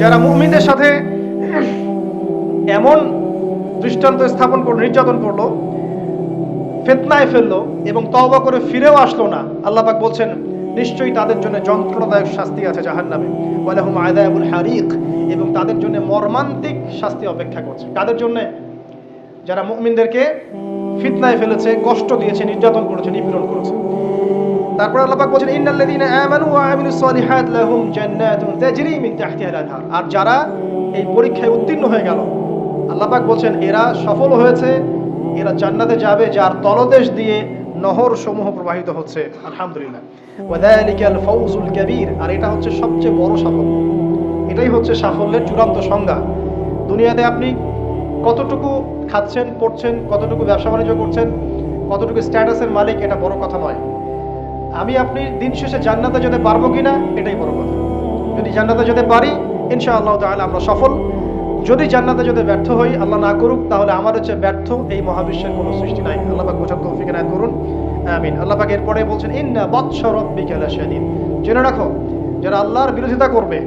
যারা মুমিনদের সাথে এমন দৃষ্টান্ত স্থাপন করল, নির্যাতন করল, ফেতনায় ফেলল এবং তওবা করে ফিরেও আসলো না, আল্লাহ পাক বলছেন, নিশ্চয়ই তাদের জন্য যন্ত্রণাদায়ক শাস্তি আছে জাহান নামে ওয়ালাহুম আদায়াবুল হারিক। এবং তাদের জন্য মর্মান্তিক শাস্তি অপেক্ষা করছে। তাদের জন্য যারা মুমিনদেরকে ফিতনায় ফেলেছে, কষ্ট দিয়েছে, নির্যাতন করেছে, নিপীড়ন করেছে। তারপর বলছেন আমানু ওয়া আমিলুস লাহুম জান্নাতুন তাজরি মিন আনহার আর যারা এই পরীক্ষায় উত্তীর্ণ হয়ে গেল বলছেন, এরা সফল হয়েছে, এরা জান্নাতে যাবে, যার তলদেশ দিয়ে নহর সমূহ প্রবাহিত হচ্ছে। আলহামদুলিল্লাহ। ফাউজুল কাবীর। আর এটা হচ্ছে সবচেয়ে বড় সাফল্য। এটাই হচ্ছে সাফল্যের চূড়ান্ত সংজ্ঞা। দুনিয়াতে আপনি কতটুকু খাচ্ছেন, পড়ছেন, কতটুকু ব্যবসা বাণিজ্য করছেন, কতটুকু স্ট্যাটাসের মালিক, এটা বড় কথা নয়। আমি আপনি দিন শেষে জান্নাতে যেতে পারব কিনা, এটাই বড় কথা। যদি জান্নাতে যেতে পারি, ইনশাআল্লাহ তাহলে আমরা সফল। যদি জান্নাতে যদি ব্যর্থ হই, আল্লাহ না করুক, তাহলে আমার হচ্ছে ব্যর্থ, এই মহাবিশ্বের কোনো সৃষ্টি নাই। আল্লাহ পাক বোঝার তৌফিক এনায়েত করুন। আমিন। আল্লাহ পাক এরপরে বলছেন, ইন্না বৎস রব্বিকা লাশাদীদ জেনে রাখো, যারা আল্লাহর বিরোধিতা করবে,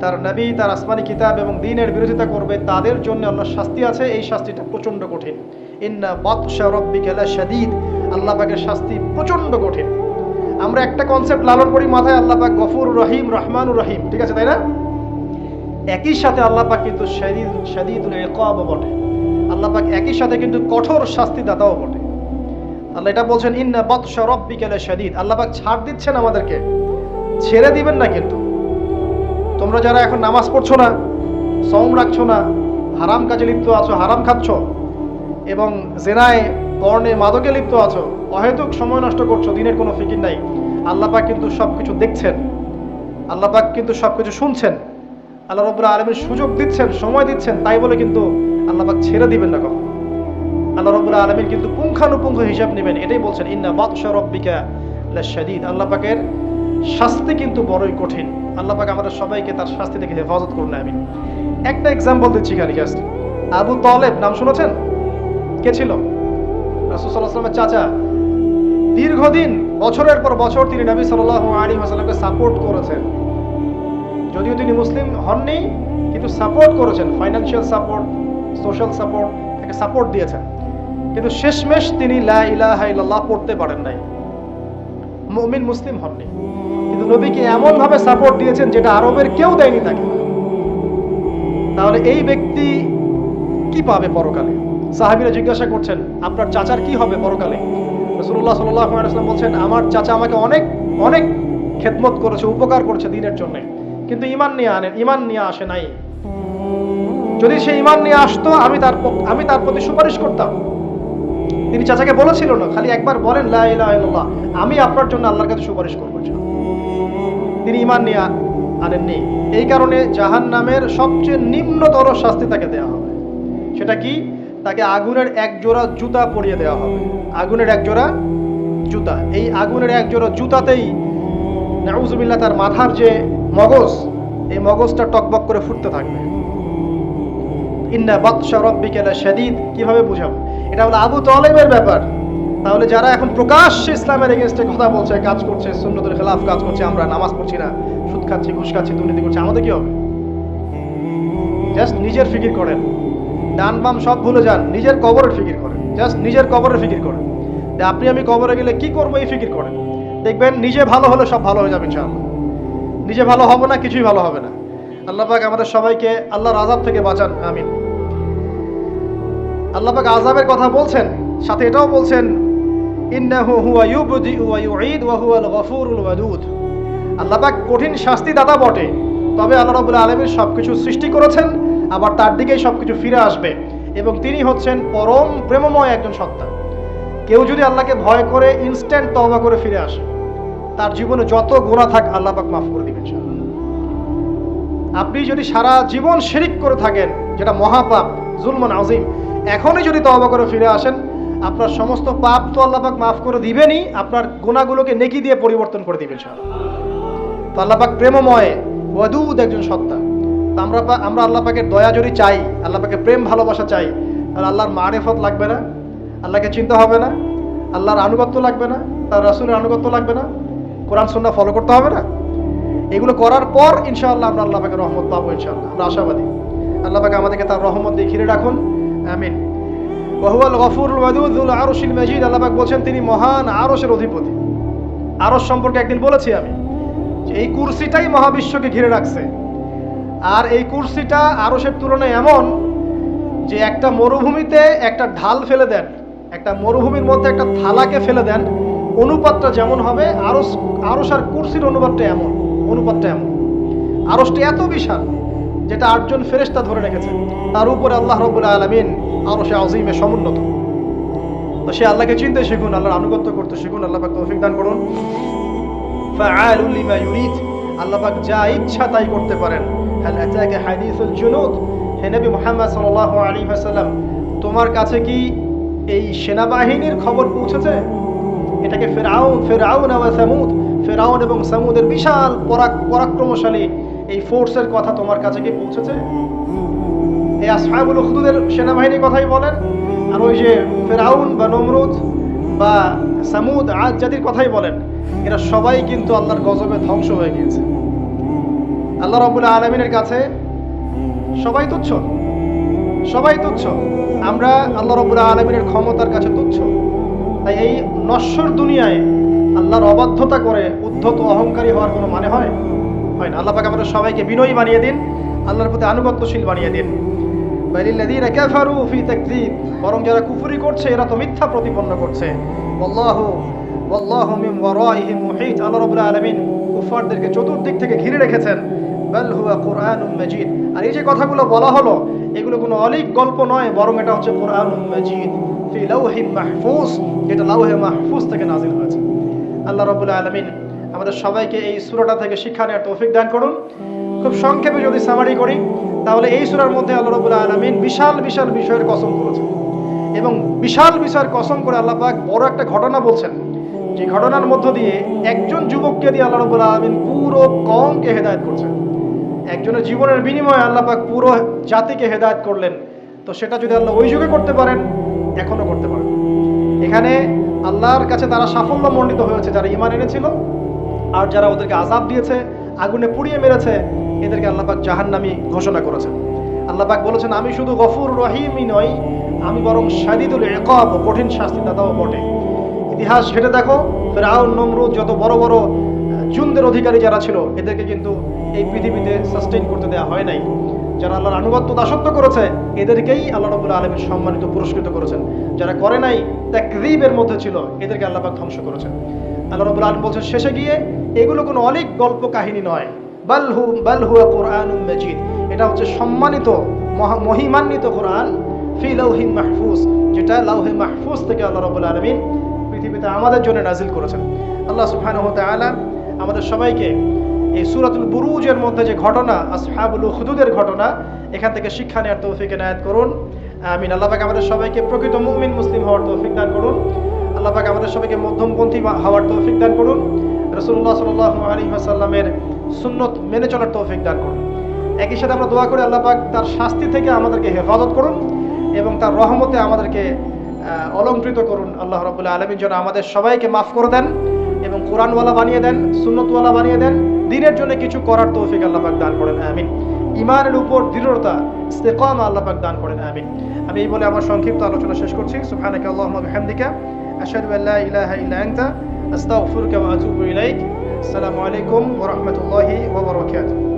তার নবী, তার আসমানি কিতাব এবং দিনের বিরোধিতা করবে, তাদের জন্য আল্লাহর শাস্তি আছে। এই শাস্তিটা প্রচণ্ড কঠিন। ইন্না বৎসা রব্বিকা লাশাদীদ আল্লাহ পাকের শাস্তি প্রচণ্ড কঠিন। আমরা একটা কনসেপ্ট লালন করি, মাথায় আল্লাহ পাক গফুর রহিম, রহমানুর রহিম, ঠিক আছে, তাই না? একই সাথে আল্লাহ পাক কিন্তু শাদীদ বটে। আল্লাহ পাক একই সাথে কিন্তু কঠোর শাস্তি দাতাও বটে। আল্লাহ এটা বলছেন, ইন্না বাতশা রাব্বিকা লাশাদীদ আল্লাহ পাক ছাড় দিচ্ছেন আমাদেরকে। ছেড়ে দিবেন না কিন্তু। তোমরা যারা এখন নামাজ পড়ছো না, সওম রাখছো না, হারাম কাজে লিপ্ত আছো, হারাম খাচ্ছ, এবং জেনায় পর্ণে মাদকে লিপ্ত আছো। অহেতুক সময় নষ্ট করছ, দিনের কোনো ফিকির নাই। আল্লাহ পাক কিন্তু সব কিছু দেখছেন। আল্লাহ পাক কিন্তু সব কিছু শুনছেন। আল্লাহ রব্বুল আলমীর সুযোগ দিচ্ছেন, সময় দিচ্ছেন, তাই বলে কিন্তু আল্লাহ পাক ছেড়ে দিবেন না কখন। আল্লাহ রব্বুল আলমীর কিন্তু পুঙ্খানুপুঙ্খ হিসাব নেবেন, এটাই বলছেন, ইন্না বাদশা রব্বিকা লাশাদীদ। আল্লাহ পাকের শাস্তি কিন্তু বড়ই কঠিন। আল্লাহ পাক আমাদের সবাইকে তার শাস্তি থেকে হেফাজত করুন আমি একটা এক্সাম্পল দিচ্ছি খালি জাস্ট আবু তলেব, নাম শুনেছেন? কে ছিল? রাসূলুল্লাহ চাচা। দীর্ঘদিন, বছরের পর বছর তিনি নবী সাল্লাহ আলাইহি ওয়াসাল্লামকে সাপোর্ট করেছেন। যদিও তিনি মুসলিম হননি, কিন্তু সাপোর্ট করেছেন ফাইন্যান্সিয়াল সাপোর্ট সোশ্যাল সাপোর্ট তাকে সাপোর্ট দিয়েছেন। কিন্তু শেষমেশ তিনি লা ইলাহা ইল্লাল্লাহ পড়তে পারেন নাই। মুমিন মুসলিম হননি। কিন্তু নবীকে এমন ভাবে সাপোর্ট দিয়েছেন যেটা আরবের কেউ দেয়নি তাকে। তাহলে এই ব্যক্তি কি পাবে পরকালে? সাহাবীরা জিজ্ঞাসা করছেন, আপনার চাচার কি হবে পরকালে? আলাইহি ওয়াসাল্লাম বলছেন, আমার চাচা আমাকে অনেক অনেক খেদমত করেছে, উপকার করেছে দিনের জন্য। কিন্তু ইমান নিয়ে আনেন ইমান নিয়ে আসে নাই। যদি সে ইমান নিয়ে আসতো, আমি তার আমি তার প্রতি সুপারিশ করতাম। তিনি চাচাকে বলেছিল না, খালি একবার বলেন, লা আমি আপনার জন্য আল্লাহর কাছে সুপারিশ করব তিনি ইমান নিয়ে আনেননি। এই কারণে জাহান নামের সবচেয়ে নিম্নতর শাস্তি তাকে দেওয়া হবে। সেটা কি? তাকে আগুনের এক জোড়া জুতা পরিয়ে দেওয়া হবে। আগুনের এক জোড়া জুতা। এই আগুনের এক জোড়া জুতাতেই নাউজুবিল্লাহ তার মাথার যে মগজ, এই মগজটা টকবক করে ফুটতে থাকবে। ইন্না বাদশা রব্বিকা লাশাদীদ কীভাবে বুঝাবো? এটা হলো আবু তালেবের ব্যাপার। তাহলে যারা এখন প্রকাশ্যে ইসলামের এগেনস্টে কথা বলছে, কাজ করছে, সুন্নতের খেলাফ কাজ করছে, আমরা নামাজ পড়ছি না, সুদ খাচ্ছি, ঘুষ খাচ্ছি, দুর্নীতি করছি, আমাদের কি হবে? জাস্ট নিজের ফিকির করেন। ডান বাম সব ভুলে যান, নিজের কবরের ফিকির করেন জাস্ট নিজের কবরের ফিকির করেন। আপনি আমি কবরে গেলে কি করব এই ফিকির করেন? দেখবেন নিজে ভালো হলে সব ভালো হয়ে যাবে ইনশাআল্লাহ। নিজে ভালো হবে না, কিছুই ভালো হবে না। আল্লাহ পাক আমাদের সবাইকে আল্লাহর আজাব থেকে বাঁচান, আমিন। আল্লাহ পাক আজাবের কথা বলছেন, সাথে এটাও বলছেন, ইন্নাহু আল্লাহ পাক কঠিন শাস্তি দাতা বটে, তবে আল্লাহ রাব্বুল আলামিন সবকিছু সৃষ্টি করেছেন আবার তার দিকেই সবকিছু ফিরে আসবে এবং তিনি হচ্ছেন পরম প্রেমময় একজন সত্তা কেউ যদি আল্লাহকে ভয় করে ইনস্ট্যান্ট তওবা করে ফিরে আসে, তার জীবনে যত গুনাহ থাক আল্লাহ পাক মাফ করে দিবেন। আপনি যদি সারা জীবন শিরিক করে থাকেন, যেটা মহাপাপ জুলমান আজিম এখনই যদি তওবা করে ফিরে আসেন, আপনার সমস্ত পাপ তো আল্লাহ পাক মাফ করে দিবেনই, আপনার গুণাগুলোকে নেকি দিয়ে পরিবর্তন করে দিবেন ইনশাআল্লাহ। তো আল্লাহ পাক প্রেমময়, ওয়াদুদ একজন সত্তা আমরা আমরা আল্লাহ পাকের দয়া যদি চাই, আল্লাহ পাকে প্রেম ভালোবাসা চাই, তাহলে আল্লাহর মারেফত লাগবে না, আল্লাহকে চিন্তা হবে না, আল্লাহর আনুগত্য লাগবে না, তার রাসূলের আনুগত্য লাগবে না, কোরআন, সুন্নাহ ফলো করতে হবে না। এগুলো করার পর ইনশাআল্লাহ আমরা আল্লাহ পাকে রহমত পাবো ইনশাআল্লাহ, আমরা আশাবাদী। আল্লাহ পাকে আমাদেরকে তার রহমত দিয়ে ঘিরে রাখুন, আমিন। ওহুয়াল গফুরুল ওয়াদুদুল আরশিল মাজিদ, আল্লাহ পাক বলছেন, তিনি মহান আরশের অধিপতি। আরশ সম্পর্কে একদিন বলেছি আমি, যে এই কুরসিটাই মহাবিশ্বকে ঘিরে রাখছে। আর এই কুরসিটা আরশের তুলনায় এমন যে একটা মরুভূমিতে একটা ঢাল ফেলে দেন, একটা মরুভূমির মধ্যে একটা থালাকে ফেলে দেন, অনুপাতটা যেমন হবে, আরস আরস আর কুরসির অনুপাতটা এমন অনুপাতটা এমন। আরসটা এত বিশাল যেটা আটজন ফেরেশতা ধরে রেখেছে তার উপরে আল্লাহ রবুল্লা আলমিন আরসে আজিমে সমুন্নত। তো সে আল্লাহকে চিনতে শিখুন, আল্লাহর আনুগত্য করতে শিখুন, আল্লাহ তৌফিক দান করুন। ফাআলুল লিমা ইউরিদ। আল্লাহ পাক যা ইচ্ছা তাই করতে পারেন। জুনুদ? হে নবী মুহাম্মদ তোমার কাছে কি এই সেনাবাহিনীর খবর পৌঁছেছে? এটাকে ফেরাউন ফেরাউন ওয়া সামুদ। ফেরাউন এবং সামুদের বিশাল পরাক, পরাক্রমশালী এই ফোর্সের কথা তোমার কাছে কি পৌঁছেছে? এই আসহাবুল সেনাবাহিনীর কথাই বলেন। আর ওই যে ফেরাউন বা নমরুদ বা সামুদ আজ জাতির কথাই বলেন, এরা সবাই কিন্তু আল্লাহর গজবে ধ্বংস হয়ে গিয়েছে। আল্লাহ রবুল্লা আলমিনের কাছে সবাই তুচ্ছ সবাই তুচ্ছ, আমরা আল্লাহ রবুল্লা আলমিনের ক্ষমতার কাছে তুচ্ছ। তাই এই নশ্বর দুনিয়ায় আল্লাহর অবাধ্যতা করে উদ্ধত অহংকারী হওয়ার কোনো মানে হয়? হয় না। আল্লাহ আমাদের সবাইকে বিনয়ী বানিয়ে দিন, আল্লাহর প্রতি আনুগত্যশীল বানিয়ে দিন। বরং যারা কুফুরি করছে, এরা তো মিথ্যা প্রতিপন্ন করছে। আল্লাহু রাব্বুল আলামিন কুফারদেরকে চতুর্দিক থেকে ঘিরে রেখেছেন। মাজিদ। আর এই যে কথাগুলো বলা হলো, এগুলো কোনো অলিক গল্প নয়, বরং এটা হচ্ছে কুরআনুম মাজিদ। ফি লাউহিন মাহফুজ যেটা লাউহে মাহফুজ থেকে নাজিল হয়েছে। আল্লাহ রাব্বুল আলামিন আমাদের সবাইকে এই সূরাটা থেকে শিক্ষা নেওয়ার তৌফিক দান করুন। খুব সংক্ষেপে যদি সামারি করি, তাহলে এই সূরার মধ্যে আল্লাহ রাব্বুল আলামিন বিশাল বিশাল বিষয়ের কসম করেছেন। এবং বিশাল বিশাল কসম করে আল্লাহ পাক বড় একটা ঘটনা বলছেন। যে ঘটনার মধ্য দিয়ে একজন যুবককে দিয়ে আল্লাহ রাব্বুল আলামিন পুরো কমকে হেদায়ত করছেন। একজনের জীবনের বিনিময়ে আল্লাহ পাক পুরো জাতিকে হেদায়েত করলেন। তো সেটা যদি আল্লাহ ওই যুগে করতে পারেন এখনও করতে পারেন এখানে আল্লাহর কাছে তারা সাফল্য মণ্ডিত হয়েছে, যারা ইমান এনেছিল, আর যারা ওদেরকে আজাব দিয়েছে, আগুনে পুড়িয়ে মেরেছে, এদেরকে আল্লাপাক জাহান্নামি ঘোষণা করেছেন। আল্লাপাক বলেছেন, আমি শুধু গফুর রহিমই নই, আমি বরং সাদিদুল একব কঠিন শাস্তি দাতাও বটে। ইতিহাস ঘেটে দেখো, ফেরাউন, নমরুদ যত বড় বড় জুনদের অধিকারী যারা ছিল, এদেরকে কিন্তু এই পৃথিবীতে সাস্টেইন করতে দেওয়া হয় নাই। যারা আল্লাহর আনুগত্য দাসত্ব করেছে, এদেরকেই আল্লাহ রবুল্লা আলমের সম্মানিত পুরস্কৃত করেছেন। যারা করে নাই, তাকরিবের মধ্যে ছিল, এদেরকে আল্লাপাক ধ্বংস করেছেন। আল্লাহ রবুল আলম বলছেন, শেষে গিয়ে এগুলো কোনো অনেক গল্প কাহিনী নয়। বালহু বালহুয়া কোরআন মাজিদ। এটা হচ্ছে সম্মানিত, মহা- মহিমান্বিত কোরআন, ফি লাউহিন মাহফুজ, যেটা লাউহে মাহফুজ থেকে আল্লাহ রবুল আলমিন পৃথিবীতে আমাদের জন্য নাজিল করেছেন। আল্লাহ সুবহানাহু ওয়া তাআলা আমাদের সবাইকে এই সূরাতুল বুরুজের মধ্যে যে ঘটনা, আসহাবুল হুদুদের ঘটনা, এখান থেকে শিক্ষা নেওয়ার তৌফিক এনায়েত করুন। আমিন। আল্লাহ পাক আমাদের সবাইকে প্রকৃত মুমিন, মুসলিম হওয়ার তৌফিক দান করুন। আল্লাহ পাক আমাদের সবাইকে মধ্যমপন্থী হওয়ার তৌফিক দান করুন। রসুল্লাহ সাল্লাহ আলী আসাল্লামের সুন্নত মেনে চলার তৌফিক দান করুন। একই সাথে আমরা দোয়া করি আল্লাহ পাক তার শাস্তি থেকে আমাদেরকে হেফাজত করুন এবং তার রহমতে আমাদেরকে অলঙ্কৃত করুন। আল্লাহ রবুল্লাহ আলমীর যেন আমাদের সবাইকে মাফ করে দেন এবং কোরআনওয়ালা বানিয়ে দেন, সুন্নতওয়ালা বানিয়ে দেন। দিনের জন্য কিছু করার তৌফিক আল্লাহ পাক দান করেন। আমিন। ইমানের উপর দৃঢ়তা, ইস্তেকামা আল্লাহ পাক দান করেন। আমিন। আমি এই বলে আমার সংক্ষিপ্ত আলোচনা শেষ করছি। সুবহানাকা আল্লাহুম্মা বিহামদিকা। আশহাদু আল্লা ইলাহা ইল্লা আনতা। আস্তাগফিরুকা আসসালামু আলাইকুম ওয়া রাহমাতুল্লাহি